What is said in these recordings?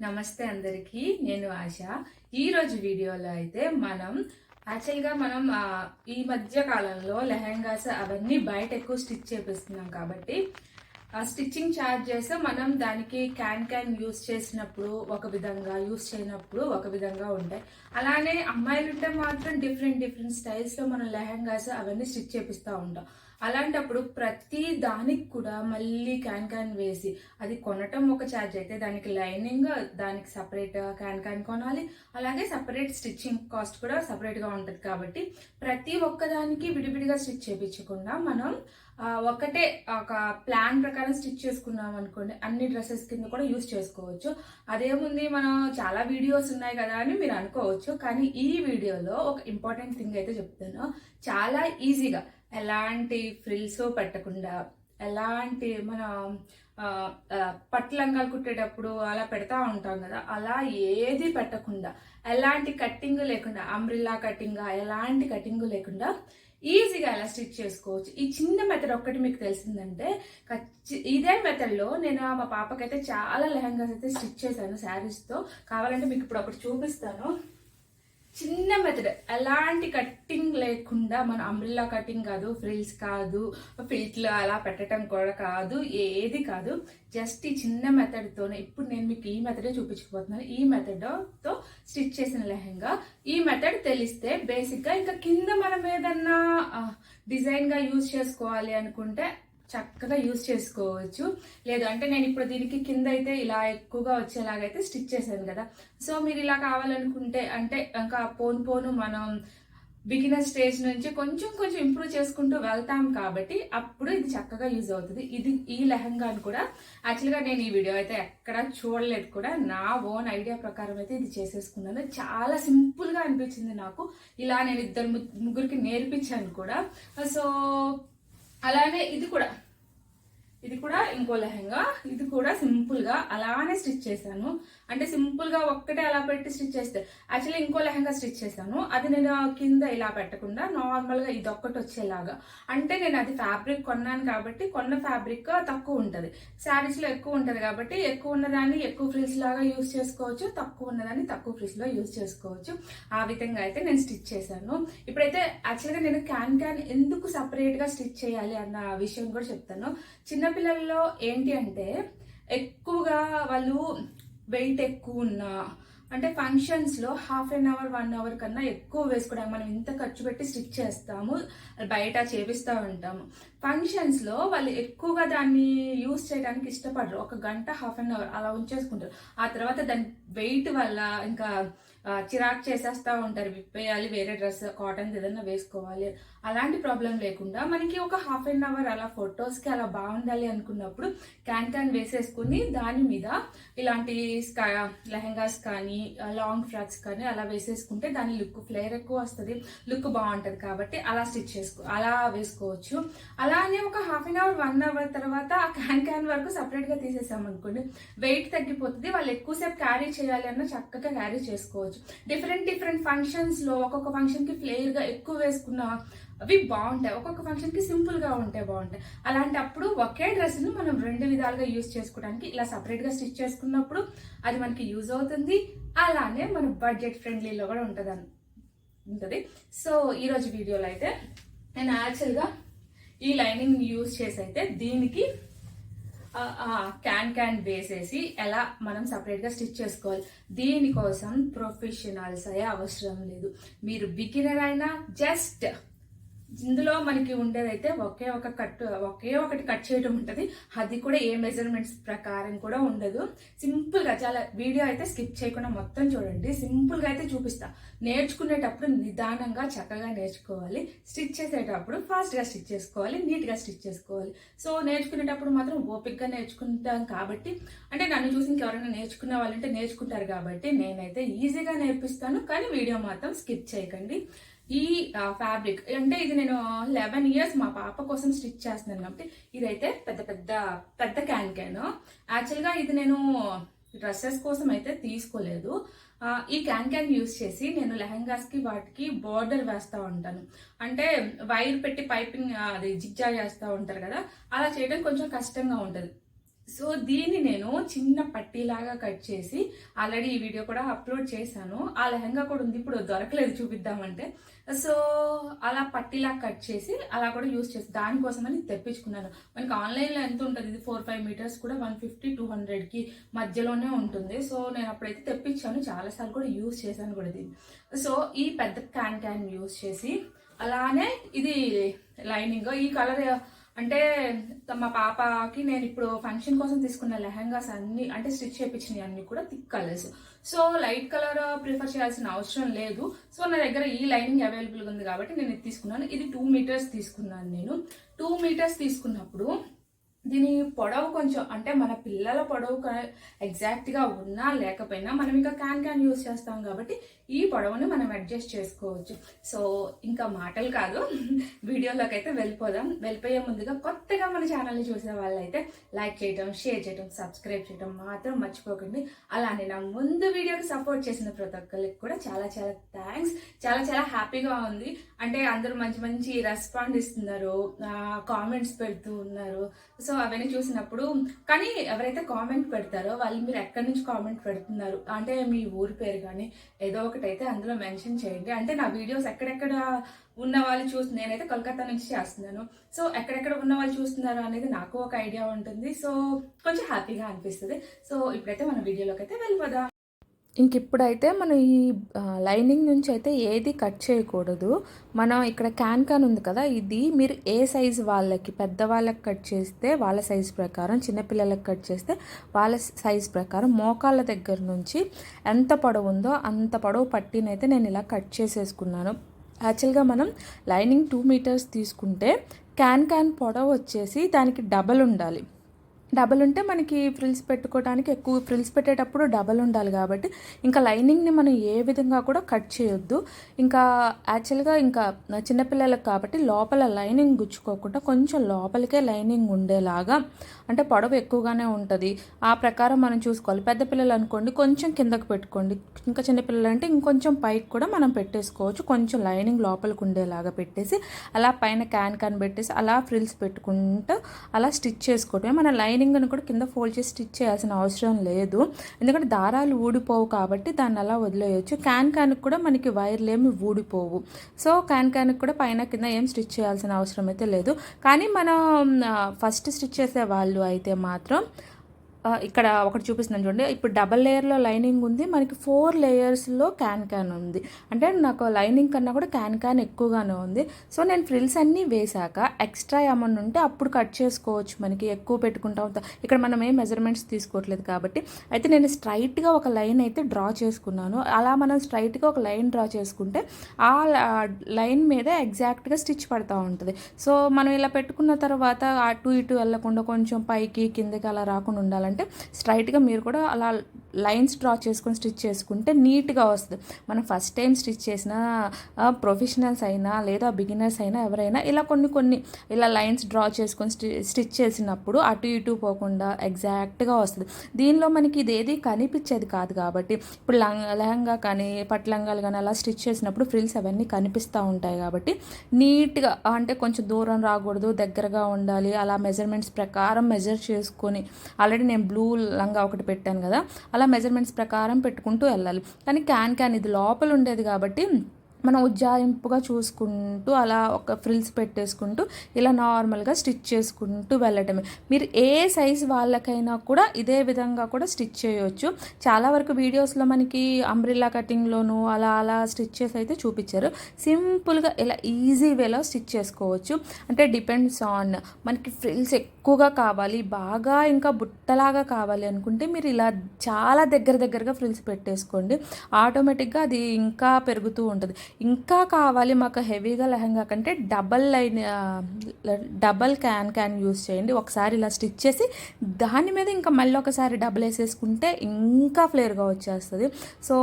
నమస్తే అందరికీ నేను ఆశ. ఈ రోజు వీడియోలో అయితే మనం యాక్చువల్గా మనం ఈ మధ్య కాలంలో లెహంగాస్ అవన్నీ బయట ఎక్కువ స్టిచ్ చేపిస్తున్నాం కాబట్టి ఆ స్టిచ్చింగ్ ఛార్జెస్ మనం దానికి క్యాన్ క్యాన్ యూస్ చేసినప్పుడు ఒక విధంగా యూస్ చేయనప్పుడు ఒక విధంగా ఉంటాయి. అలానే అమ్మాయిలు ఉంటే మాత్రం డిఫరెంట్ డిఫరెంట్ స్టైల్స్లో మనం లెహంగాస్ అవన్నీ స్టిచ్ చేపిస్తూ ఉంటాం. అలాంటప్పుడు ప్రతి దానికి కూడా మళ్ళీ క్యాన్ క్యాన్ వేసి అది కొనటం ఒక ఛార్జ్ అయితే దానికి లైనింగ్ దానికి సపరేట్ క్యాన్ క్యాన్ కొనాలి. అలాగే సపరేట్ స్టిచ్చింగ్ కాస్ట్ కూడా సపరేట్గా ఉంటుంది కాబట్టి ప్రతి ఒక్కదానికి విడివిడిగా స్టిచ్ చేయించకుండా మనం ఒకటే ఒక ప్లాన్ ప్రకారం స్టిచ్ చేసుకున్నాం అనుకోండి అన్ని డ్రెస్సెస్ కింద కూడా యూస్ చేసుకోవచ్చు. అదేముంది మనం చాలా వీడియోస్ ఉన్నాయి కదా అని మీరు అనుకోవచ్చు. కానీ ఈ వీడియోలో ఒక ఇంపార్టెంట్ థింగ్ అయితే చెప్తాను. చాలా ఈజీగా ఎలాంటి ఫ్రిల్స్ పెట్టకుండా ఎలాంటి మన ఆ, పట్టు లంగాలు కుట్టేటప్పుడు అలా పెడతా ఉంటాం కదా అలా ఏది పెట్టకుండా ఎలాంటి కట్టింగ్ లేకుండా అంబ్రిల్లా కటింగ్ ఎలాంటి కటింగ్ లేకుండా ఈజీగా ఎలా స్టిచ్ చేసుకోవచ్చు. ఈ చిన్న మెథడ్ ఒక్కటి మీకు తెలిసిందంటే ఖచ్చి- ఇదే మెథడ్లో నేను మా పాపకైతే చాలా లెహంగాస్ అయితే స్టిచ్ చేశాను శారీస్తో. కావాలంటే మీకు ఇప్పుడు ఒకటి చూపిస్తాను. చిన్న మెథడ్ ఎలాంటి కట్టింగ్ లేకుండా మన అంబ్రిల్లా కటింగ్ కాదు ఫ్రిల్స్ కాదు ఫిల్ట్లు అలా పెట్టడం కూడా కాదు ఏది కాదు. జస్ట్ ఈ చిన్న మెథడ్తోనే ఇప్పుడు నేను మీకు ఈ మెథడే చూపించకపోతున్నాను ఈ మెథడ్తో స్టిచ్ చేసిన లెహంగా. ఈ మెథడ్ తెలిస్తే బేసిక్గా ఇంకా కింద మనం ఏదన్నా డిజైన్గా యూజ్ చేసుకోవాలి అనుకుంటే చక్కగా యూజ్ చేసుకోవచ్చు. లేదు అంటే నేను ఇప్పుడు దీనికి కింద అయితే ఇలా ఎక్కువగా వచ్చేలాగైతే స్టిచ్ చేశాను కదా. సో మీరు ఇలా కావాలనుకుంటే అంటే ఇంకా పోను పోను మనం బిగినర్ స్టేజ్ నుంచి కొంచెం కొంచెం ఇంప్రూవ్ చేసుకుంటూ వెళ్తాం కాబట్టి అప్పుడు ఇది చక్కగా యూజ్ అవుతుంది. ఇది ఈ లెహంగాను కూడా. యాక్చువల్గా నేను ఈ వీడియో అయితే ఎక్కడ చూడలేదు కూడా. నా ఓన్ ఐడియా ప్రకారం అయితే ఇది చేసేసుకున్నాను. చాలా సింపుల్గా అనిపించింది నాకు. ఇలా నేను ఇద్దరు ముగ్గురికి నేర్పించాను కూడా. సో అలానే ఇది కూడా. ఇది కూడా ఇంకో లెహంగా. ఇది కూడా సింపుల్గా అలానే స్టిచ్ చేశాను. అంటే సింపుల్గా ఒక్కటే అలా పెట్టి స్టిచ్ చేస్తే. యాక్చువల్లీ ఇంకో లెహంగా స్టిచ్ చేశాను. అది నేను కింద ఇలా పెట్టకుండా నార్మల్గా ఇది ఒక్కటి వచ్చేలాగా. అంటే నేను అది ఫ్యాబ్రిక్ కొన్నాను కాబట్టి కొన్న ఫ్యాబ్రిక్ తక్కువ ఉంటుంది. శారీస్లో ఎక్కువ ఉంటుంది కాబట్టి ఎక్కువ ఉన్నదాన్ని ఎక్కువ ఫ్రిల్స్ లాగా యూస్ చేసుకోవచ్చు. తక్కువ ఉన్నదాన్ని తక్కువ ఫ్రిల్స్లో యూస్ చేసుకోవచ్చు. ఆ విధంగా అయితే నేను స్టిచ్ చేశాను. ఇప్పుడైతే యాక్చువల్గా నేను క్యాన్ క్యాన్ ఎందుకు సపరేట్గా స్టిచ్ చేయాలి అన్న విషయం కూడా చెప్తాను. చిన్నపిల్లల్లో ఏంటి అంటే ఎక్కువగా వాళ్ళు వెయిట్ ఎక్కువ ఉన్నా అంటే ఫంక్షన్స్లో half an hour one hour కన్నా ఎక్కువ వేసుకోవడానికి మనం ఇంత ఖర్చు పెట్టి స్టిచ్ చేస్తాము బయట చేపిస్తూ ఉంటాము. ఫంక్షన్స్లో వాళ్ళు ఎక్కువగా దాన్ని యూస్ చేయడానికి ఇష్టపడరు. ఒక గంట హాఫ్ అన్ అవర్ అలా ఉంచేసుకుంటారు. ఆ తర్వాత దాని వెయిట్ వల్ల ఇంకా చిరాకు చేసేస్తూ ఉంటారు. విప్పేయాలి వేరే డ్రెస్ కాటన్ ఏదైనా వేసుకోవాలి. అలాంటి ప్రాబ్లం లేకుండా మనకి ఒక హాఫ్ అన్ అవర్ అలా ఫొటోస్కి అలా బాగుండాలి అనుకున్నప్పుడు క్యాన్ క్యాన్ వేసేసుకుని దాని మీద ఇలాంటి స్కా లెహంగాస్ కానీ లాంగ్ ఫ్రాక్స్ కానీ అలా వేసేసుకుంటే దాని లుక్ ఫ్లేర్ ఎక్కువ వస్తుంది. లుక్ బాగుంటుంది కాబట్టి అలా స్టిచ్ చేసుకో అలా వేసుకోవచ్చు. అలానే ఒక half an hour one hour తర్వాత ఆ క్యాన్ క్యాన్ వరకు సపరేట్గా తీసేసాం అనుకోండి వెయిట్ తగ్గిపోతుంది. వాళ్ళు ఎక్కువసేపు క్యారీ చేయాలి అన్న చక్కగా క్యారీ చేసుకోవచ్చు. డిఫరెంట్ డిఫరెంట్ ఫంక్షన్స్లో ఒక్కొక్క ఫంక్షన్కి ఫ్లేయర్గా ఎక్కువ వేసుకున్న అవి బాగుంటాయి. ఒక్కొక్క ఫంక్షన్కి సింపుల్గా ఉంటే బాగుంటాయి. అలాంటప్పుడు ఒకే డ్రెస్ని మనం రెండు విధాలుగా యూజ్ చేసుకోవడానికి ఇలా సపరేట్గా స్టిచ్ చేసుకున్నప్పుడు అది మనకి యూజ్ అవుతుంది. అలానే మన బడ్జెట్ ఫ్రెండ్లీలో కూడా ఉంటుంది ఉంటుంది. సో ఈ రోజు వీడియోలో అయితే నేను యాక్చువల్గా ఈ లైనింగ్ యూజ్ చేసి అయితే దీనికి క్యాన్ క్యాన్ వేసేసి ఎలా మనం సపరేట్గా స్టిచ్ చేసుకోవాలి. దీనికోసం ప్రొఫెషనల్స్ అయ్యే అవసరం లేదు. మీరు బిగినర్ అయినా జస్ట్ ఇందులో మనకి ఉండేదైతే ఒకే ఒక కట్ ఒకే ఒకటి కట్ చేయడం ఉంటుంది. అది కూడా ఏ మెజర్మెంట్స్ ప్రకారం కూడా ఉండదు. సింపుల్గా చాలా వీడియో అయితే స్కిప్ చేయకుండా మొత్తం చూడండి. సింపుల్గా అయితే చూపిస్తా. నేర్చుకునేటప్పుడు నిదానంగా చక్కగా నేర్చుకోవాలి. స్టిచ్ చేసేటప్పుడు ఫాస్ట్గా స్టిచ్ చేసుకోవాలి. నీట్గా స్టిచ్ చేసుకోవాలి. సో నేర్చుకునేటప్పుడు మాత్రం ఓపిక్గా నేర్చుకుంటాం కాబట్టి అంటే నన్ను చూసి ఇంకెవరైనా నేర్చుకునే వాళ్ళంటే నేర్చుకుంటారు కాబట్టి నేనైతే ఈజీగా నేర్పిస్తాను. కానీ వీడియో మాత్రం స్కిప్ చేయకండి. ఈ ఫ్యాబ్రిక్ అంటే ఇది నేను లెవెన్ ఇయర్స్ మా పాప కోసం స్టిచ్ చేస్తున్నాను కాబట్టి ఇదైతే పెద్ద పెద్ద పెద్ద క్యాన్ క్యాన్ యాక్చువల్గా ఇది నేను డ్రెస్సెస్ కోసం అయితే తీసుకోలేదు. ఈ క్యాన్ క్యాన్ యూస్ చేసి నేను లెహంగాస్కి వాటికి బార్డర్ వేస్తూ ఉంటాను. అంటే వైర్ పెట్టి పైపింగ్ అది జిగ్జా చేస్తూ ఉంటారు కదా అలా చేయడం కొంచెం కష్టంగా ఉంటుంది. సో దీన్ని నేను చిన్న పట్టీలాగా కట్ చేసి ఆల్రెడీ ఈ వీడియో కూడా అప్లోడ్ చేశాను. ఆ లెహంగా కూడా ఉంది. ఇప్పుడు దొరకలేదు చూపిద్దామంటే. సో అలా పట్టీలా కట్ చేసి అలా కూడా యూస్ చేసి దానికోసమని తెప్పించుకున్నాను. మనకి ఆన్లైన్లో ఎంత ఉంటుంది? ఇది ఫోర్ ఫైవ్ మీటర్స్ కూడా వన్ ఫిఫ్టీ టూ హండ్రెడ్కి మధ్యలోనే ఉంటుంది. సో నేను అప్పుడైతే తెప్పించాను. చాలాసార్లు కూడా యూస్ చేశాను కూడా దీన్ని సో ఈ పెద్ద క్యాన్ క్యాన్ యూస్ చేసి అలానే ఇది లైనింగ్ ఈ కలర్ అంటే మా పాపకి నేను ఇప్పుడు ఫంక్షన్ కోసం తీసుకున్న లెహంగాస్ అన్ని అంటే స్టిచ్ చేయించినవి అన్ని కూడా thick colours so light colour prefer చేయాల్సిన అవసరం లేదు. సో నా దగ్గర ఈ లైనింగ్ అవైలబుల్గా ఉంది కాబట్టి నేను ఇది తీసుకున్నాను. ఇది టూ మీటర్స్ తీసుకున్నాను నేను. టూ మీటర్స్ తీసుకున్నప్పుడు దీని పొడవు కొంచెం అంటే మన పిల్లల పొడవు ఎగ్జాక్ట్గా ఉన్నా లేకపోయినా మనం ఇంకా క్యాన్ క్యాన్ యూస్ చేస్తాం కాబట్టి ఈ పొడవుని మనం అడ్జస్ట్ చేసుకోవచ్చు. సో ఇంకా మాటలు కాదు. వీడియోలోకి అయితే వెళ్ళిపోదాం. వెళ్ళిపోయే ముందుగా కొత్తగా మన ఛానల్ని చూసే వాళ్ళైతే లైక్ చేయడం షేర్ చేయడం సబ్స్క్రైబ్ చేయడం మాత్రం మర్చిపోకండి. అలానే నా ముందు వీడియోకి సపోర్ట్ చేసిన ప్రతి ఒక్కరికి కూడా చాలా చాలా థ్యాంక్స్. చాలా చాలా హ్యాపీగా ఉంది. అంటే అందరూ మంచి మంచి రెస్పాండ్ ఇస్తున్నారు. కామెంట్స్ పెడుతూ ఉన్నారు. సో అవన్నీ చూసినప్పుడు కానీ ఎవరైతే కామెంట్ పెడతారో వాళ్ళు మీరు ఎక్కడి నుంచి కామెంట్ పెడుతున్నారు? అంటే మీ ఊరి పేరు కానీ ఏదో ఒకటి ఒకటైతే అందులో మెన్షన్ చేయండి. అంటే నా వీడియోస్ ఎక్కడెక్కడ ఉన్న వాళ్ళు చూసి నేనైతే కోల్కతా నుంచి చేస్తున్నాను. సో ఎక్కడెక్కడ ఉన్న వాళ్ళు చూస్తున్నారు అనేది నాకు ఒక ఐడియా ఉంటుంది. సో కొంచెం హ్యాపీగా అనిపిస్తుంది. సో ఇప్పుడైతే మన వీడియోలోకి అయితే వెళ్ళిపోదాం. ఇంక ఇప్పుడైతే మనం ఈ లైనింగ్ నుంచి అయితే ఏది కట్ చేయకూడదు. మనం ఇక్కడ క్యాన్ క్యాన్ ఉంది కదా ఇది మీరు ఏ సైజ్ వాళ్ళకి పెద్దవాళ్ళకి కట్ చేస్తే వాళ్ళ సైజ్ ప్రకారం చిన్నపిల్లలకి కట్ చేస్తే వాళ్ళ సైజ్ ప్రకారం మోకాళ్ళ దగ్గర నుంచి ఎంత పొడవు ఉందో అంత పొడవు పట్టినైతే నేను ఇలా కట్ చేసేసుకున్నాను. యాక్చువల్గా మనం లైనింగ్ టూ మీటర్స్ తీసుకుంటే క్యాన్ క్యాన్ పొడవు వచ్చేసి దానికి డబల్ ఉండాలి. డబల్ ఉంటే మనకి ఫ్రిల్స్ పెట్టుకోవడానికి ఎక్కువ ఫ్రిల్స్ పెట్టేటప్పుడు డబల్ ఉండాలి కాబట్టి ఇంకా లైనింగ్ని మనం ఏ విధంగా కూడా కట్ చేయొద్దు. ఇంకా యాక్చువల్గా ఇంకా చిన్నపిల్లలకు కాబట్టి లోపల లైనింగ్ గుచ్చుకోకుండా కొంచెం లోపలికే లైనింగ్ ఉండేలాగా అంటే పొడవు ఎక్కువగానే ఉంటుంది. ఆ ప్రకారం మనం చూసుకోవాలి. పెద్ద పిల్లలు అనుకోండి కొంచెం కిందకు పెట్టుకోండి. ఇంకా చిన్నపిల్లలు అంటే ఇంకొంచెం పైకి కూడా మనం పెట్టేసుకోవచ్చు. కొంచెం లైనింగ్ లోపలికి ఉండేలాగా పెట్టేసి అలా పైన క్యాన్ క్యాన్ పెట్టేసి అలా ఫ్రిల్స్ పెట్టుకుంటూ అలా స్టిచ్ చేసుకోవటమే మన లైన్ లైనింగ్ని కూడా కింద ఫోల్డ్ చేసి స్టిచ్ చేయాల్సిన అవసరం లేదు. ఎందుకంటే దారాలు ఊడిపోవు కాబట్టి దాన్ని అలా వదిలేయచ్చు. క్యాన్ క్యాన్కి కూడా మనకి వైర్లు ఏమి ఊడిపోవు. సో క్యాన్ క్యాన్కి కూడా పైన కింద ఏం స్టిచ్ చేయాల్సిన అవసరం అయితే లేదు. కానీ మనం ఫస్ట్ స్టిచ్ చేసే వాళ్ళు అయితే మాత్రం ఇక్కడ ఒకటి చూపిస్తున్నాను చూడండి. ఇప్పుడు డబల్ లేయర్లో లైనింగ్ ఉంది. మనకి ఫోర్ లేయర్స్లో క్యాన్ క్యాన్ ఉంది. అంటే నాకు లైనింగ్ కన్నా కూడా క్యాన్ క్యాన్ ఎక్కువగానే ఉంది. సో నేను ఫ్రిల్స్ అన్నీ వేశాక ఎక్స్ట్రా అమౌంట్ ఉంటే అప్పుడు కట్ చేసుకోవచ్చు మనకి. ఎక్కువ పెట్టుకుంటా. ఉంటాం ఇక్కడ మనం ఏం మెజర్మెంట్స్ తీసుకోవట్లేదు కాబట్టి. అయితే నేను స్ట్రైట్గా ఒక లైన్ అయితే డ్రా చేసుకున్నాను. అలా మనం స్ట్రైట్గా ఒక లైన్ డ్రా చేసుకుంటే ఆ లైన్ మీద ఎగ్జాక్ట్గా స్టిచ్ పడతా ఉంటుంది. సో మనం ఇలా పెట్టుకున్న తర్వాత అటు ఇటు వెళ్ళకుండా కొంచెం పైకి కిందకి అలా రాకుండా ఉండాలంటే స్ట్రైట్గా మీరు కూడా అలా లైన్స్ డ్రా చేసుకొని స్టిచ్ చేసుకుంటే నీట్గా వస్తుంది. మనం ఫస్ట్ టైం స్టిచ్ చేసిన ప్రొఫెషనల్స్ అయినా లేదా బిగినర్స్ అయినా ఎవరైనా ఇలా కొన్ని కొన్ని ఇలా లైన్స్ డ్రా చేసుకొని స్టి స్టిచ్ చేసినప్పుడు అటు ఇటు పోకుండా ఎగ్జాక్ట్గా వస్తుంది. దీనిలో మనకి ఇది ఏది కనిపించేది కాదు కాబట్టి ఇప్పుడు లంగ లెహంగా కానీ పట్లంగాలు కానీ అలా స్టిచ్ చేసినప్పుడు ఫ్రిల్స్ అవన్నీ కనిపిస్తూ ఉంటాయి కాబట్టి నీట్గా అంటే కొంచెం దూరం రాకూడదు దగ్గరగా ఉండాలి. అలా మెజర్మెంట్స్ ప్రకారం మెజర్ చేసుకొని ఆల్రెడీ నేను బ్లూ లంగా ఒకటి పెట్టాను కదా అలా మెజర్మెంట్స్ ప్రకారం పెట్టుకుంటూ వెళ్ళాలి. కానీ క్యాన్ క్యాన్ ఇది లోపల ఉండేది కాబట్టి మనం ఉజ్జాయింపుగా చూసుకుంటూ అలా ఒక ఫ్రిల్స్ పెట్టేసుకుంటూ ఇలా నార్మల్గా స్టిచ్ చేసుకుంటూ వెళ్ళటమే. మీరు ఏ సైజ్ వాళ్ళకైనా కూడా ఇదే విధంగా కూడా స్టిచ్ చేయవచ్చు చాలా వరకు వీడియోస్లో మనకి అంబ్రిల్లా కటింగ్లోను అలా అలా స్టిచ్చెస్ అయితే చూపించారు. సింపుల్గా ఇలా ఈజీ వేలో స్టిచ్ చేసుకోవచ్చు. అంటే డిపెండ్స్ ఆన్ మనకి ఫ్రిల్స్ ఎక్కువగా కావాలి బాగా ఇంకా బుట్టలాగా కావాలి అనుకుంటే మీరు ఇలా చాలా దగ్గర దగ్గరగా ఫ్రిల్స్ పెట్టేసుకోండి. ఆటోమేటిక్గా అది ఇంకా పెరుగుతూ ఉంటుంది. ఇంకా కావాలి మాకు హెవీగా లెహంగా కంటే double line double can can use చేయండి. ఒకసారి ఇలా స్టిచ్ చేసి దాని మీద ఇంకా మళ్ళీ ఒకసారి డబల్ వేసేసుకుంటే ఇంకా ఫ్లేర్గా వచ్చేస్తుంది. సో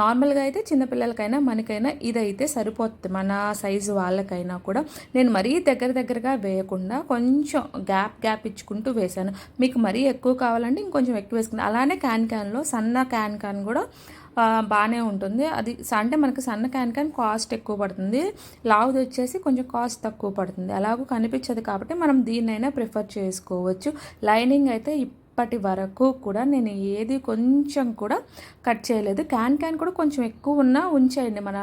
నార్మల్గా అయితే చిన్నపిల్లలకైనా మనకైనా ఇదైతే సరిపోతుంది. మన సైజు వాళ్ళకైనా కూడా. నేను మరీ దగ్గర దగ్గరగా వేయకుండా కొంచెం గ్యాప్ గ్యాప్ ఇచ్చుకుంటూ వేశాను. మీకు మరీ ఎక్కువ కావాలంటే ఇంకొంచెం ఎక్కువ వేసుకుంది. అలానే క్యాన్ క్యాన్లో సన్న క్యాన్ క్యాన్ కూడా బాగానే ఉంటుంది. అది స- అంటే మనకి సన్న క్యాన్ క్యాన్ కాస్ట్ ఎక్కువ పడుతుంది. లావుది వచ్చేసి కొంచెం కాస్ట్ తక్కువ పడుతుంది. అలాగూ కనిపించదు కాబట్టి మనం దీన్నైనా ప్రిఫర్ చేసుకోవచ్చు. లైనింగ్ అయితే ఇప్పటి వరకు కూడా నేను ఏది కొంచెం కూడా కట్ చేయలేదు. క్యాన్ క్యాన్ కూడా కొంచెం ఎక్కువ ఉన్నా ఉంచేయండి. మన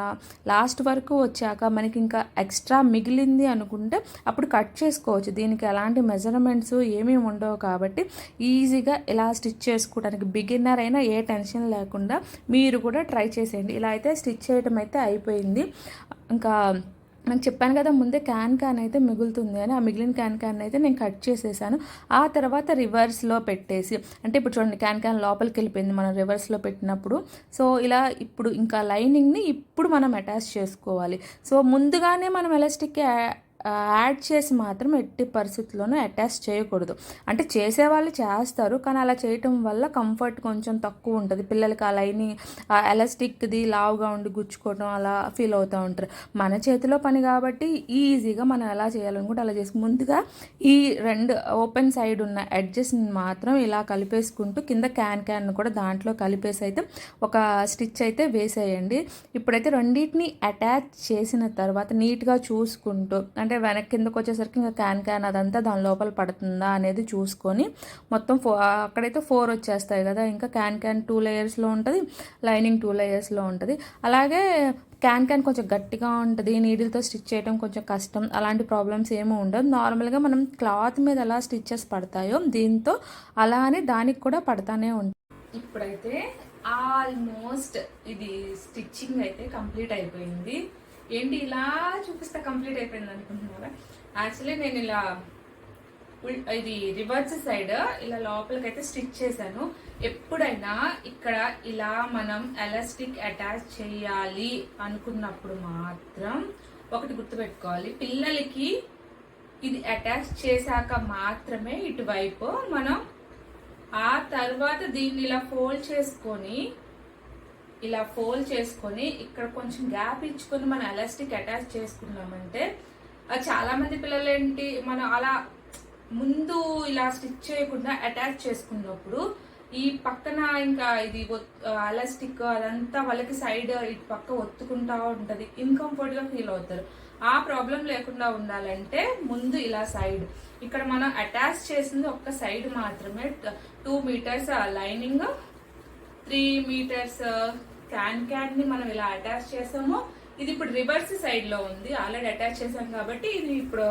లాస్ట్ వరకు వచ్చాక మనకి ఇంకా ఎక్స్ట్రా మిగిలింది అనుకుంటే అప్పుడు కట్ చేసుకోవచ్చు. దీనికి ఎలాంటి మెజర్మెంట్స్ ఏమీ ఉండవు కాబట్టి ఈజీగా ఇలా స్టిచ్ చేసుకోవడానికి బిగిన్నర్ అయినా ఏ టెన్షన్ లేకుండా మీరు కూడా ట్రై చేసేయండి. ఇలా అయితే స్టిచ్ చేయడం అయితే అయిపోయింది. ఇంకా నాకు చెప్పాను కదా ముందే క్యాన్ క్యాన్ అయితే మిగులుతుంది అని ఆ మిగిలిన క్యాన్ క్యాన్ అయితే నేను కట్ చేసేసాను. ఆ తర్వాత రివర్స్లో పెట్టేసి అంటే ఇప్పుడు చూడండి క్యాన్ క్యాన్ లోపలికి వెళ్ళిపోయింది మనం రివర్స్లో పెట్టినప్పుడు. సో ఇలా ఇప్పుడు ఇంకా లైనింగ్ని ఇప్పుడు మనం అటాచ్ చేసుకోవాలి. సో ముందుగానే మనం ఎలాస్టిక్కి యాడ్ చేసి మాత్రం ఎట్టి పరిస్థితుల్లోనూ అటాచ్ చేయకూడదు. అంటే చేసేవాళ్ళు చేస్తారు కానీ అలా చేయటం వల్ల కంఫర్ట్ కొంచెం తక్కువ ఉంటుంది. పిల్లలకి ఆ లైనింగ్ ఎలాస్టిక్ది లావుగా ఉండి గుచ్చుకోవడం అలా ఫీల్ అవుతూ ఉంటారు. మన చేతిలో పని కాబట్టి ఈజీగా మనం ఎలా చేయాలనుకుంటే అలా చేసుకు ముందుగా ఈ రెండు ఓపెన్ సైడ్ ఉన్న ఎడ్జెస్ని మాత్రం ఇలా కలిపేసుకుంటూ కింద క్యాన్ క్యాన్ కూడా దాంట్లో కలిపేసి అయితే ఒక స్టిచ్ అయితే వేసేయండి. ఇప్పుడైతే రెండింటిని అటాచ్ చేసిన తర్వాత నీట్గా చూసుకుంటూ అంటే వెనక్కి కిందకు వచ్చేసరికి ఇంకా క్యాన్ క్యాన్ అదంతా దాని లోపల పడుతుందా అనేది చూసుకొని మొత్తం ఫో అక్కడైతే ఫోర్ వచ్చేస్తాయి కదా. ఇంకా క్యాన్ క్యాన్ టూ లేయర్స్లో ఉంటుంది లైనింగ్ టూ లేయర్స్లో ఉంటుంది. అలాగే క్యాన్ క్యాన్ కొంచెం గట్టిగా ఉంటుంది నీడిల్తో స్టిచ్ చేయడం కొంచెం కష్టం అలాంటి ప్రాబ్లమ్స్ ఏమీ ఉండదు నార్మల్గా మనం క్లాత్ మీద ఎలా స్టిచ్చెస్ పడతాయో దీంతో అలా అని దానికి కూడా పడతానే ఉంటుంది ఇప్పుడైతే ఆల్మోస్ట్ ఇది స్టిచ్చింగ్ అయితే కంప్లీట్ అయిపోయింది. ఏంటి ఇలా చూపిస్తే కంప్లీట్ అయిపోయింది అనుకుంటున్నారా? యాక్చువల్లీ నేను ఇలా ఇది రివర్స్ సైడ్ ఇలా లోపలికి అయితే స్టిచ్ చేశాను. ఎప్పుడైనా ఇక్కడ ఇలా మనం ఎలాస్టిక్ అటాచ్ చేయాలి అనుకున్నప్పుడు మాత్రం ఒకటి గుర్తుపెట్టుకోవాలి. పిల్లలకి ఇది అటాచ్ చేశాక మాత్రమే ఇటువైపు మనం ఆ తర్వాత దీన్ని ఇలా ఫోల్డ్ చేసుకొని ఇలా ఫోల్డ్ చేసుకొని ఇక్కడ కొంచెం గ్యాప్ ఇచ్చుకొని మనం ఎలాస్టిక్ అటాచ్ చేసుకున్నామంటే చాలా మంది పిల్లలు ఏంటి మనం అలా ముందు ఇలా స్టిచ్ చేయకుండా అటాచ్ చేసుకున్నప్పుడు ఈ పక్కన ఇంకా ఇది ఎలాస్టిక్ అదంతా వాళ్ళకి సైడ్ ఇటు పక్క ఒత్తుకుంటా ఉంటుంది. ఇన్కంఫర్ట్గా ఫీల్ అవుతారు. ఆ ప్రాబ్లం లేకుండా ఉండాలంటే ముందు ఇలా సైడ్. ఇక్కడ మనం అటాచ్ చేసింది ఒక్క సైడ్ మాత్రమే. Two metres lining three metres uh, can క్యాన్ని మనం ఇలా అటాచ్ చేసాము. ఇది ఇప్పుడు రివర్స్ సైడ్లో ఉంది. ఆల్రెడీ అటాచ్ చేసాం కాబట్టి ఇది ఇప్పుడు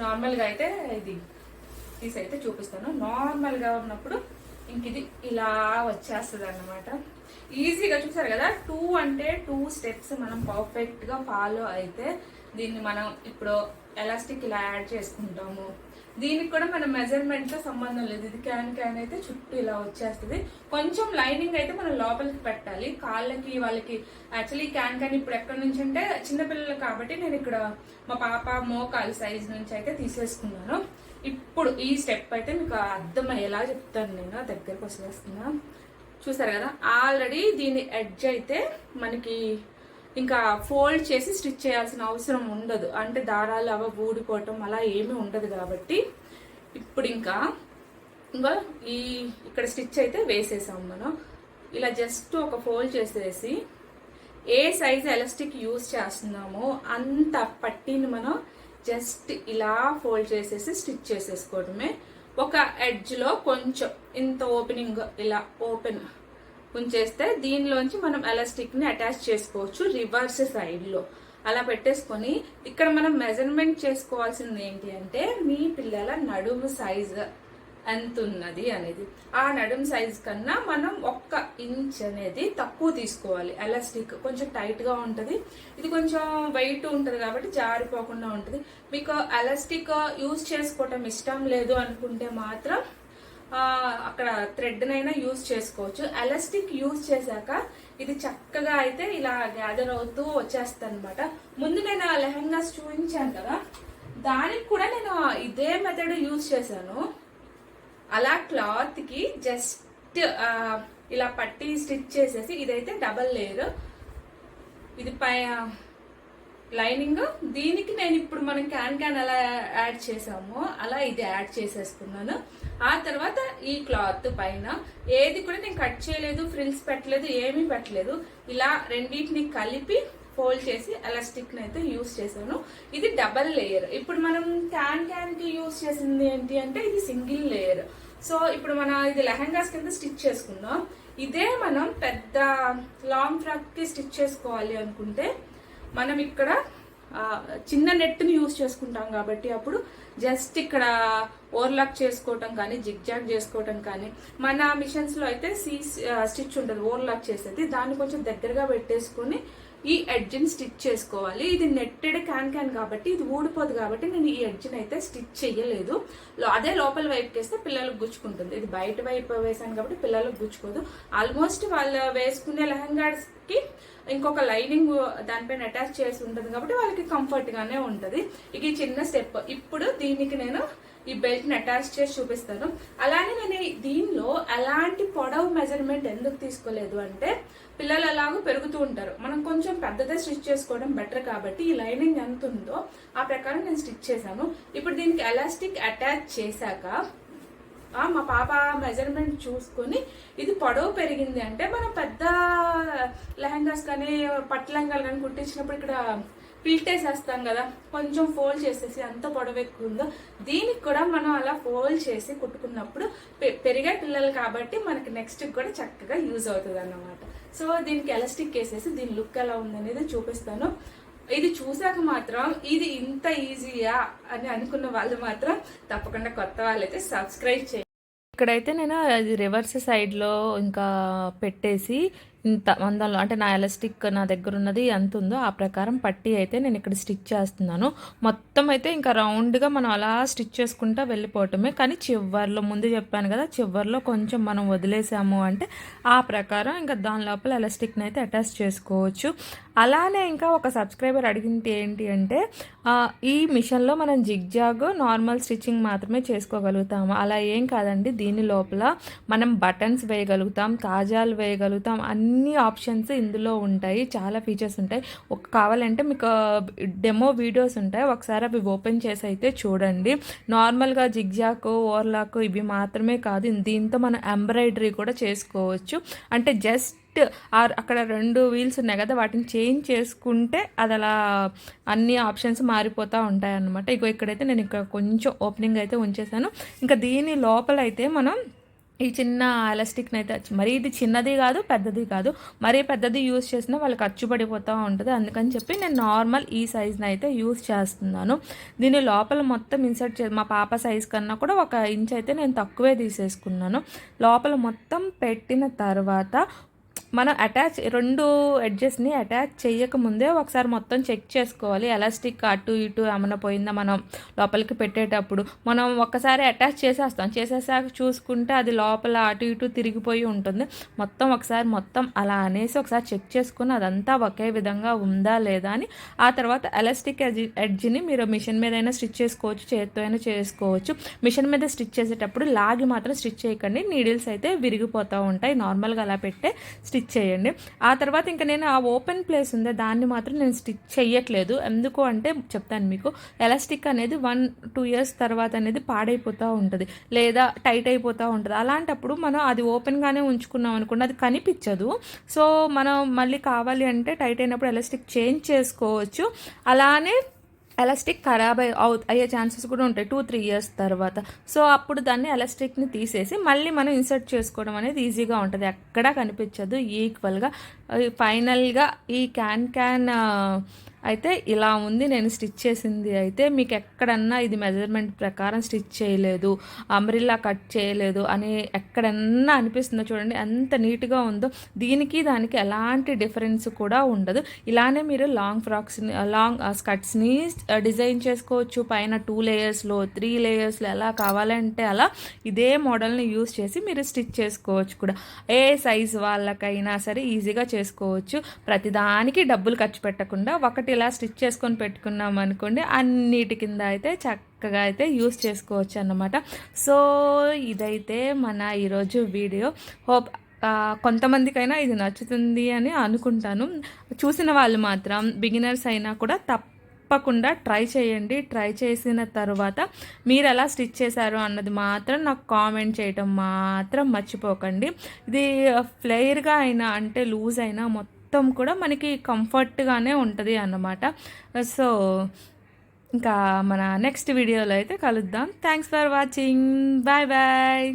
నార్మల్గా అయితే ఇది. తీసి అయితే చూపిస్తాను. నార్మల్గా ఉన్నప్పుడు ఇంక ఇది ఇలా వచ్చేస్తుంది అనమాట ఈజీగా చూసారు కదా? టూ అంటే టూ స్టెప్స్ మనం పర్ఫెక్ట్గా ఫాలో అయితే దీన్ని మనం ఇప్పుడు ఎలాస్టిక్ ఇలా యాడ్ చేసుకుంటాము. దీనికి కూడా మన మెజర్మెంట్తో సంబంధం లేదు. ఇది క్యాన్ క్యాన్ అయితే చుట్టూ ఇలా వచ్చేస్తుంది. కొంచెం లైనింగ్ అయితే మనం లోపలికి పెట్టాలి. కాళ్ళకి వాళ్ళకి యాక్చువల్లీ క్యాన్ క్యాన్ ఇప్పుడు ఎక్కడి నుంచి అంటే చిన్నపిల్లలు కాబట్టి నేను ఇక్కడ మా పాప మోకాలు సైజ్ నుంచి అయితే తీసేసుకున్నాను. ఇప్పుడు ఈ స్టెప్ అయితే మీకు అర్థమయ్యేలా చెప్తాను నేను. దగ్గరకు వచ్చేస్తున్నా. చూసారు కదా? ఆల్రెడీ దీని ఎడ్జ్ అయితే మనకి ఇంకా ఫోల్డ్ చేసి స్టిచ్ చేయాల్సిన అవసరం ఉండదు. అంటే దారాలు అవ ఊడిపోవటం అలా ఏమీ ఉండదు కాబట్టి ఇప్పుడు ఇంకా ఇంకా ఈ ఇక్కడ స్టిచ్ అయితే వేసేసాం మనం. ఇలా జస్ట్ ఒక ఫోల్డ్ చేసేసి ఏ సైజ్ ఎలాస్టిక్ యూజ్ చేస్తున్నామో అంత పట్టీని మనం జస్ట్ ఇలా ఫోల్డ్ చేసేసి స్టిచ్ చేసేసుకోవడమే ఒక ఎడ్జ్లో కొంచెం ఇంత ఓపెనింగ్ ఇలా ఓపెన్ ఉంచేస్తే దీనిలోంచి మనం ఎలాస్టిక్ని అటాచ్ చేసుకోవచ్చు రివర్స్ సైడ్లో అలా పెట్టేసుకొని ఇక్కడ మనం మెజర్మెంట్ చేసుకోవాల్సింది ఏంటి అంటే మీ పిల్లల నడుము సైజ్ ఎంత ఉన్నది అనేది. ఆ నడుము సైజ్ కన్నా మనం ఒక్క ఇంచ్ అనేది తక్కువ తీసుకోవాలి. ఎలాస్టిక్ కొంచెం టైట్గా ఉంటుంది. ఇది కొంచెం వెయిట్ ఉంటుంది కాబట్టి జారిపోకుండా ఉంటుంది. మీకు ఎలాస్టిక్ యూజ్ చేసుకోవటం ఇష్టం లేదు అనుకుంటే మాత్రం అక్కడ థ్రెడ్ నైనా యూజ్ చేసుకోవచ్చు. ఎలాస్టిక్ యూజ్ చేశాక ఇది చక్కగా అయితే ఇలా గ్యాదర్ అవుతూ వచ్చేస్తుంది అనమాట ముందు నేను ఆ లెహంగాస్ చూపించాను కదా దానికి కూడా నేను ఇదే మెథడ్ యూజ్ చేశాను. అలా క్లాత్కి జస్ట్ ఇలా పట్టి స్టిచ్ చేసేసి ఇదైతే డబల్ లేయర్ ఇది పై లైనింగ్. దీనికి నేను ఇప్పుడు మనం క్యాన్ క్యాన్ ఎలా యాడ్ చేసామో. అలా ఇది యాడ్ చేసేసుకున్నాను. ఆ తర్వాత ఈ క్లాత్ పైన ఏది కూడా నేను కట్ చేయలేదు ఫ్రిల్స్ పెట్టలేదు ఏమీ పెట్టలేదు. ఇలా రెండింటిని కలిపి ఫోల్డ్ చేసి ఎలాస్టిక్ని అయితే యూస్ చేశాను. ఇది డబల్ లేయర్. ఇప్పుడు మనం క్యాన్ క్యాన్కి యూస్ చేసింది ఏంటి అంటే ఇది సింగిల్ లేయర్. సో ఇప్పుడు మనం ఇది లెహంగాస్ కింద స్టిచ్ చేసుకుందాం. ఇదే మనం పెద్ద లాంగ్ ఫ్రాక్కి స్టిచ్ చేసుకోవాలి అనుకుంటే మనం ఇక్కడ చిన్న నెట్ని యూస్ చేసుకుంటాం కాబట్టి అప్పుడు జస్ట్ ఇక్కడ ఓవర్లాక్ చేసుకోవటం కానీ జిగ్జాగ్ చేసుకోవటం కానీ మన మిషన్స్లో అయితే సీ స్టిచ్ ఉంటుంది ఓవర్లాక్ చేసేది. దాన్ని కొంచెం దగ్గరగా పెట్టేసుకొని ఈ ఎడ్జ్ని స్టిచ్ చేసుకోవాలి. ఇది నెట్టెడ్ క్యాన్ క్యాన్ కాబట్టి ఇది ఊడిపోదు కాబట్టి నేను ఈ ఎడ్జ్ని అయితే స్టిచ్ చేయలేదు అదే లోపల వైపు వేస్తే పిల్లలకు గుచ్చుకుంటుంది. ఇది బయట వైపు వేసాను కాబట్టి పిల్లలకు గుచ్చుకోదు. ఆల్మోస్ట్ వాళ్ళు వేసుకునే లెహంగాస్కి ఇంకొక లైనింగ్ దానిపైన అటాచ్ చేసి ఉంటుంది కాబట్టి వాళ్ళకి కంఫర్ట్ గానే ఉంటది. ఇక ఈ చిన్న స్టెప్ ఇప్పుడు దీనికి నేను ఈ బెల్ట్ని అటాచ్ చేసి చూపిస్తాను. అలానే నేను దీనిలో ఎలాంటి పొడవు మెజర్మెంట్ ఎందుకు తీసుకోలేదు అంటే పిల్లలు ఎలాగో పెరుగుతూ ఉంటారు. మనం కొంచెం పెద్దదే స్టిచ్ చేసుకోవడం బెటర్ కాబట్టి ఈ లైనింగ్ ఎంత ఉందో ఆ ప్రకారం నేను స్టిచ్ చేశాను. ఇప్పుడు దీనికి ఎలాస్టిక్ అటాచ్ చేశాక మా పాప మెజర్మెంట్ చూసుకొని ఇది పొడవు పెరిగింది అంటే మనం పెద్ద లెహంగాస్ కానీ పట్టు కానీ కుట్టించినప్పుడు ఇక్కడ పిల్టేసేస్తాం కదా. కొంచెం ఫోల్డ్ చేసేసి అంత పొడవు ఎక్కువ ఉందో దీనికి కూడా మనం అలా ఫోల్డ్ చేసి కుట్టుకున్నప్పుడు పె- పెరిగే పిల్లలు కాబట్టి మనకి నెక్స్ట్ కూడా చక్కగా యూజ్ అవుతుంది అన్నమాట సో దీనికి ఎలాస్టిక్ వేసేసి దీని లుక్ ఎలా ఉందనేది చూపిస్తాను. ఇది చూసాక మాత్రం ఇది ఇంత ఈజీయా అని అనుకున్న వాళ్ళు మాత్రం తప్పకుండా కొత్త వాళ్ళైతే సబ్స్క్రైబ్ చేయండి. ఇక్కడైతే నేను అది రివర్స్ సైడ్లో ఇంకా పెట్టేసి ఇంత మందంలో అంటే నా ఎలాస్టిక్ నా దగ్గర ఉన్నది ఎంత ఉందో ఆ ప్రకారం పట్టి అయితే నేను ఇక్కడ స్టిచ్ చేస్తున్నాను. మొత్తం అయితే ఇంకా రౌండ్గా మనం అలా స్టిచ్ చేసుకుంటా వెళ్ళిపోవటమే. కానీ చివర్లో ముందు చెప్పాను కదా చివర్లో కొంచెం మనం వదిలేసాము అంటే ఆ ప్రకారం ఇంకా దాని లోపల ఎలాస్టిక్ని అయితే అటాచ్ చేసుకోవచ్చు. అలానే ఇంకా ఒక సబ్స్క్రైబర్ అడిగింది ఏంటి అంటే ఈ మిషన్లో మనం జిగ్జాగ్ నార్మల్ స్టిచ్చింగ్ మాత్రమే చేసుకోగలుగుతాము. అలా ఏం కాదండి. దీని లోపల మనం బటన్స్ వేయగలుగుతాం కాజాలు వేయగలుగుతాం అన్ని అన్ని ఆప్షన్స్ ఇందులో ఉంటాయి. చాలా ఫీచర్స్ ఉంటాయి. ఒక కావాలంటే మీకు డెమో వీడియోస్ ఉంటాయి. ఒకసారి అవి ఓపెన్ చేసి అయితే చూడండి. నార్మల్గా జిగ్జాక్ ఓవర్లాక్ ఇవి మాత్రమే కాదు. దీంతో మనం ఎంబ్రాయిడరీ కూడా చేసుకోవచ్చు. అంటే జస్ట్ ఆర్ అక్కడ రెండు వీల్స్ ఉన్నాయి కదా వాటిని చేంజ్ చేసుకుంటే అది అలా అన్ని ఆప్షన్స్ మారిపోతూ ఉంటాయి అన్నమాట ఇగో ఇక్కడైతే నేను ఇక్కడ కొంచెం ఓపెనింగ్ అయితే ఉంచేసాను ఇంకా దీని లోపల అయితే మనం ఈ చిన్న ఎలాస్టిక్ని అయితే మరీ ఇది చిన్నది కాదు పెద్దది కాదు. మరీ పెద్దది యూస్ చేసినా వాళ్ళు ఖర్చు పడిపోతూ ఉంటుంది. అందుకని చెప్పి నేను నార్మల్ ఈ సైజ్ని అయితే యూస్ చేస్తున్నాను. దీని లోపల మొత్తం ఇన్సర్ట్ చే మా పాప సైజ్ కన్నా కూడా ఒక ఇంచ్ అయితే నేను తక్కువే తీసేసుకున్నాను. లోపల మొత్తం పెట్టిన తర్వాత మనం అటాచ్ రెండు ఎడ్జెస్ని అటాచ్ చేయకముందే ఒకసారి మొత్తం చెక్ చేసుకోవాలి. ఎలాస్టిక్ అటు ఇటు ఏమైనా పోయిందా మనం లోపలికి పెట్టేటప్పుడు. మనం ఒక్కసారి అటాచ్ చేసేస్తాం. చేసేసాక చూసుకుంటే అది లోపల అటు ఇటు తిరిగిపోయి ఉంటుంది. మొత్తం ఒకసారి మొత్తం అలా అనేసి ఒకసారి చెక్ చేసుకుని అదంతా ఒకే విధంగా ఉందా లేదా అని ఆ తర్వాత ఎలాస్టిక్ ఎడ్జ్ ఎడ్జ్ని మీరు మిషన్ మీద అయినా స్టిచ్ చేసుకోవచ్చు. చేతితో అయినా చేసుకోవచ్చు. మిషన్ మీద స్టిచ్ చేసేటప్పుడు లాగి మాత్రం స్టిచ్ చేయకండి. నీడిల్స్ అయితే విరిగిపోతూ ఉంటాయి. నార్మల్గా అలా పెట్టే స్టిచ్ స్టిచ్ చేయండి. ఆ తర్వాత ఇంకా నేను ఆ ఓపెన్ ప్లేస్ ఉందే దాన్ని మాత్రం నేను స్టిచ్ చేయట్లేదు ఎందుకు అంటే చెప్తాను మీకు ఎలాస్టిక్ అనేది వన్ టూ ఇయర్స్ తర్వాత అనేది పాడైపోతూ ఉంటుంది. లేదా టైట్ అయిపోతూ ఉంటుంది. అలాంటప్పుడు మనం అది ఓపెన్గానే ఉంచుకున్నాం అనుకోండి అది కనిపించదు. సో మనం మళ్ళీ కావాలి అంటే టైట్ అయినప్పుడు ఎలాస్టిక్ చేంజ్ చేసుకోవచ్చు. అలానే ఎలాస్టిక్ ఖరాబ్ అయ్యే అవు అయ్యే ఛాన్సెస్ కూడా ఉంటాయి. టూ త్రీ ఇయర్స్ తర్వాత. సో అప్పుడు దాన్ని ఎలాస్టిక్ని తీసేసి మళ్ళీ మనం ఇన్సర్ట్ చేసుకోవడం అనేది ఈజీగా ఉంటుంది. ఎక్కడా కనిపించదు. ఈక్వల్గా ఫైనల్గా ఈ క్యాన్ క్యాన్ అయితే ఇలా ఉంది నేను స్టిచ్ చేసింది అయితే మీకు ఎక్కడన్నా ఇది మెజర్మెంట్ ప్రకారం స్టిచ్ చేయలేదు అంబ్రిల్లా కట్ చేయలేదు అని ఎక్కడన్నా అనిపిస్తుందో చూడండి ఎంత నీట్గా ఉందో. దీనికి దానికి ఎలాంటి డిఫరెన్స్ కూడా ఉండదు. ఇలానే మీరు లాంగ్ ఫ్రాక్స్ని లాంగ్ స్కర్ట్స్ని డిజైన్ చేసుకోవచ్చు. పైన టూ లేయర్స్లో త్రీ లేయర్స్లో ఎలా కావాలంటే అలా ఇదే మోడల్ని యూస్ చేసి మీరు స్టిచ్ చేసుకోవచ్చు కూడా. ఏ సైజ్ వాళ్ళకైనా సరే ఈజీగా చేసుకోవచ్చు. ప్రతిదానికి డబ్బులు ఖర్చు పెట్టకుండా ఒకటి ఇలా స్టిచ్ చేసుకొని పెట్టుకున్నాం అనుకోండి అన్నిటి కింద అయితే చక్కగా అయితే యూస్ చేసుకోవచ్చు అన్నమాట. సో ఇదైతే మన ఈరోజు వీడియో. హోప్ కొంతమందికైనా ఇది నచ్చుతుంది అని అనుకుంటాను. చూసిన వాళ్ళు మాత్రం బిగినర్స్ అయినా కూడా తప్పకుండా ట్రై చేయండి. ట్రై చేసిన తర్వాత మీరు ఎలా స్టిచ్ చేశారు అన్నది మాత్రం నాకు కామెంట్ చేయటం మాత్రం మర్చిపోకండి. ఇది ఫ్లేయర్గా అయినా అంటే లూజ్ అయినా మొత్తం మొత్తం కూడా మనకి కంఫర్ట్గానే ఉంటుంది అన్నమాట. సో ఇంకా మన నెక్స్ట్ వీడియోలో అయితే కలుద్దాం. Thanks for watching bye bye